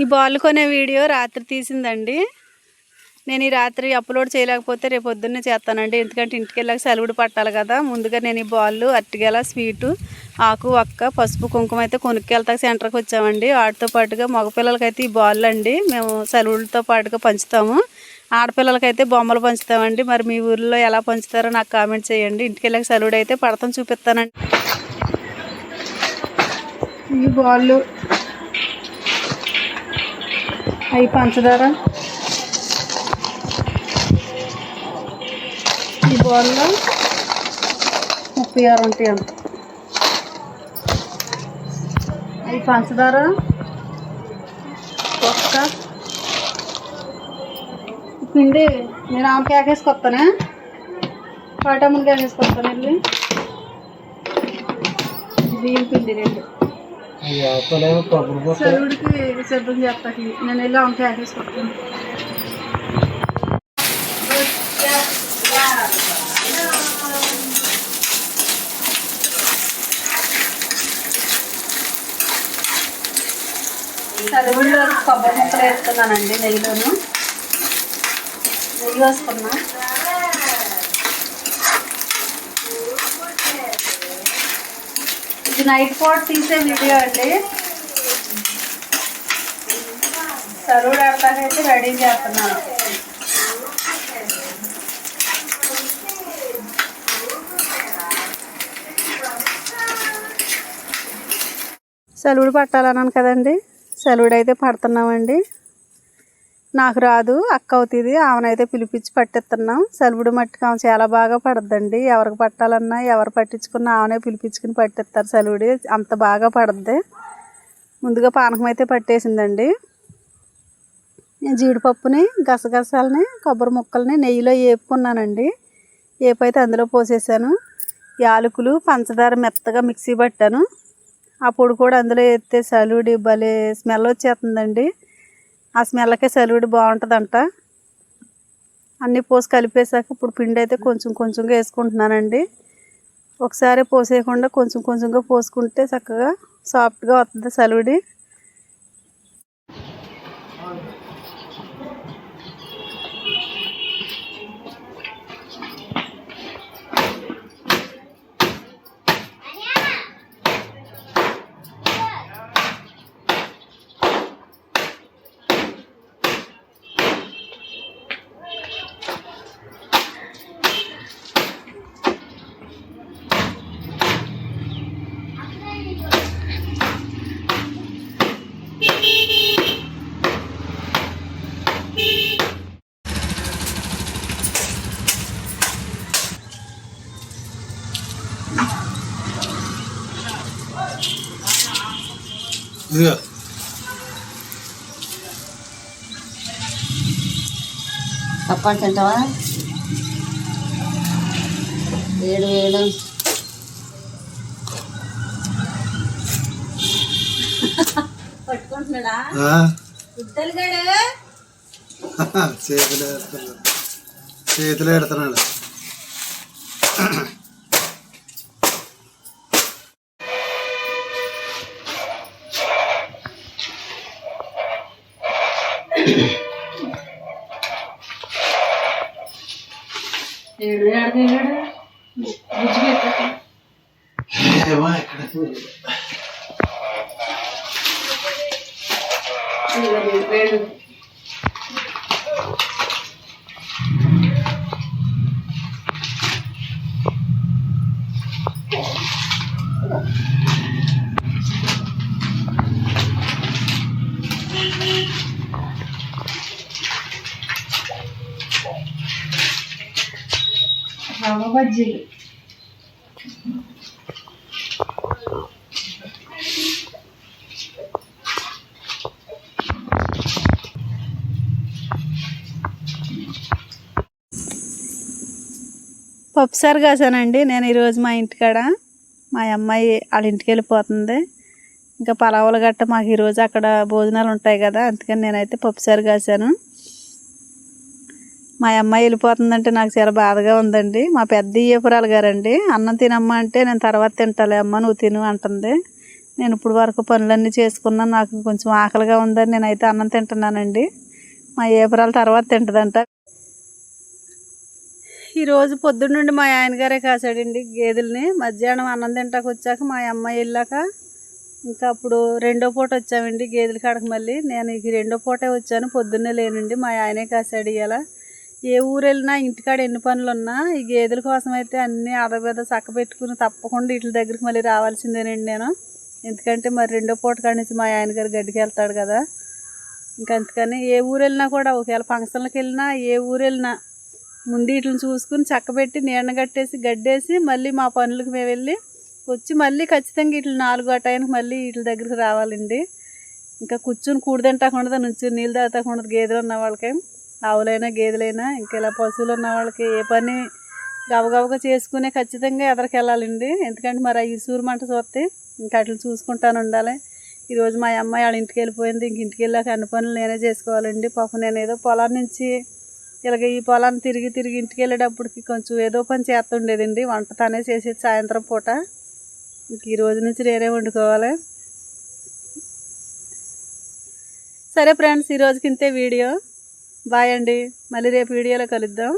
ఈ బాల్ కొనే వీడియో రాత్రి తీసిందండి. నేను ఈ రాత్రి అప్లోడ్ చేయలేకపోతే రేపు పొద్దున్నే చేస్తానండి. ఎందుకంటే ఇంటికి వెళ్ళాక సెలవుడు పట్టాలి కదా. ముందుగా నేను ఈ బాల్ అట్టిగల స్వీటు ఆకు ఒక్క పసుపు కుంకుమ అయితే కొనుక్కెళ్తాక సెంటర్కి వచ్చామండి. వాటితో పాటుగా మగపిల్లలకైతే ఈ బాల్ అండి. మేము సెలవులతో పాటుగా పంచుతాము. ఆడపిల్లలకైతే బొమ్మలు పంచుతామండి. మరి మీ ఊర్లో ఎలా పంచుతారో నాకు కామెంట్ చేయండి. ఇంటికి వెళ్ళాక సెలవుడు అయితే పడతాం చూపిస్తానండి. ఈ బాళ్ళు అవి పంచదార ఈ బౌల్లో ముప్పై ఆరు ఉంటాయి అంత అవి పంచదార ఒక్క పిండి నేను ఆమె కేకేసుకొస్తానే పాటమ్మని కేకేసుకొస్తాను వెళ్ళి బియ్యం పిండి రెండు చదువుడికి శుభ్రం చేస్తాకి నేను వెళ్ళి ఆమె కేకేసుకొస్తాను చదువుల్లో కొబ్బరి ముక్కలు వేస్తున్నానండి నెయ్యిలోను. నెయ్యి వేసుకున్నా. ఇది నైట్ పాట్ తీసే వీడియో అండి. సరువుడు ఆడతాకైతే రెడీ చేస్తున్నాను సెలవుడు పట్టాలన్నాను కదండి. సెలవుడు అయితే పడుతున్నామండి. నాకు రాదు అక్క అవుతుంది ఆమెనైతే పిలిపించి పట్టిస్తున్నాం సెలవుడు మట్టుకు ఆమె చాలా బాగా పడద్దండి. ఎవరికి పట్టాలన్నా ఎవరు పట్టించుకున్నా ఆమెనే పిలిపించుకుని పట్టిస్తారు సెలవుడి అంత బాగా పడద్ది. ముందుగా పానకం అయితే పట్టేసిందండి. నేను జీడిపప్పుని గసగసాలని కొబ్బరి ముక్కల్ని నెయ్యిలో వేపుకున్నానండి ఏపైతే అందులో పోసేసాను. యాలకులు పంచదార మెత్తగా మిక్సీ పట్టాను. ఆ పొడి కూడా అందులో వేస్తే సలుడి భలే స్మెల్ వచ్చేస్తుందండి. ఆ స్మెల్కే సలుడి బాగుంటుందంట. అన్నీ పోసి కలిపేసాక ఇప్పుడు పిండి అయితే కొంచెం కొంచెంగా వేసుకుంటున్నానండి. ఒకసారి పోసేయకుండా కొంచెం కొంచెంగా పోసుకుంటే చక్కగా సాఫ్ట్గా వస్తుంది సలుడి ఇదిగో పప్పాడు తింటావా వేడు వేడు పట్టుకుంటున్నాడా? చేతులు ఎడుతున్నాడు చేతులు ఎడుతున్నాడు verde, verde. ¿Qué es Thank you. రవ్వ బజ్జీలు పప్పుసారు కాసానండి. నేను ఈరోజు మా ఇంటికాడ మా అమ్మాయి వాళ్ళ ఇంటికి వెళ్ళిపోతుంది. ఇంకా పలావులు గట్ట మాకు ఈరోజు అక్కడ భోజనాలు ఉంటాయి కదా అందుకని నేనైతే పప్పుసారు కాసాను. మా అమ్మాయి వెళ్ళిపోతుందంటే నాకు చాలా బాధగా ఉందండి. మా పెద్ద ఈపురాలు గారండి. అన్నం తినమ్మా అంటే నేను తర్వాత తింటాలే అమ్మ నువ్వు తిను అంటుంది. నేను ఇప్పుడు వరకు పనులన్నీ చేసుకున్నాను. నాకు కొంచెం ఆకలిగా ఉందని నేనైతే అన్నం తింటున్నానండి. మా ఏపురాలు తర్వాత తింటుందంట. ఈరోజు పొద్దున్న నుండి మా ఆయనగారే కాసాడండి గేదెల్ని. మధ్యాహ్నం అన్నం తింటాక వచ్చాక మా అమ్మాయి వెళ్ళాక ఇంకా అప్పుడు రెండో పూట వచ్చామండి గేదెల కాడకు మళ్ళీ. నేను ఈ రెండో పూటే వచ్చాను. పొద్దున్నే లేనండి మా ఆయనే కాసాడు ఇలా ఏ ఊరు వెళ్ళినా ఇంటికాడ ఎన్ని పనులు ఉన్నా ఈ గేదెల కోసం అయితే అన్నీ ఆదబేద చక్క పెట్టుకుని తప్పకుండా వీటి దగ్గరికి మళ్ళీ రావాల్సిందేనండి నేను. ఎందుకంటే మరి రెండో పూట కాడి నుంచి మా ఆయన గారు గడ్డికి వెళ్తాడు కదా. ఇంకా అందుకని ఏ ఊరు వెళ్ళినా కూడా ఒకవేళ ఫంక్షన్లకు వెళ్ళినా ఏ ఊరు వెళ్ళినా ముందు వీటిని చూసుకుని చక్కబెట్టి నీడ కట్టేసి గడ్డేసి మళ్ళీ మా పనులకు మేము వెళ్ళి వచ్చి మళ్ళీ ఖచ్చితంగా వీటి నాలుగు అటాయనికి మళ్ళీ వీటి దగ్గరికి రావాలండి. ఇంకా కూర్చుని కూడి తింటాకుండా నుంచుని నీళ్ళు తాగుతాకుండా గేదెలు ఉన్న వాళ్ళకి. ఆవులైనా గేదెలైనా ఇంకా ఇలా పశువులు ఉన్న వాళ్ళకి ఏ పని గబగబగా చేసుకునే ఖచ్చితంగా ఎదరికి వెళ్ళాలండి. ఎందుకంటే మరి ఆ ఇసూరు మంట చూస్తే ఇంకా అట్లా చూసుకుంటాను ఉండాలి. ఈరోజు మా అమ్మాయి వాళ్ళ ఇంటికి వెళ్ళిపోయింది. ఇంక ఇంటికి వెళ్ళాక అన్ని పనులు నేనే చేసుకోవాలండి. పాపం నేను ఏదో పొలం నుంచి ఇలాగ ఈ పొలాన్ని తిరిగి తిరిగి ఇంటికి వెళ్ళేటప్పటికి కొంచెం ఏదో పని చేస్తుండేదండి. వంట తనే చేసేది సాయంత్రం పూట. ఇంక ఈ రోజు నుంచి నేనే వండుకోవాలి. సరే ఫ్రెండ్స్ ఈ రోజుకి ఇంతే వీడియో. బాయ్ అండి. మళ్ళీ రేపు వీడియోలో కలుద్దాం.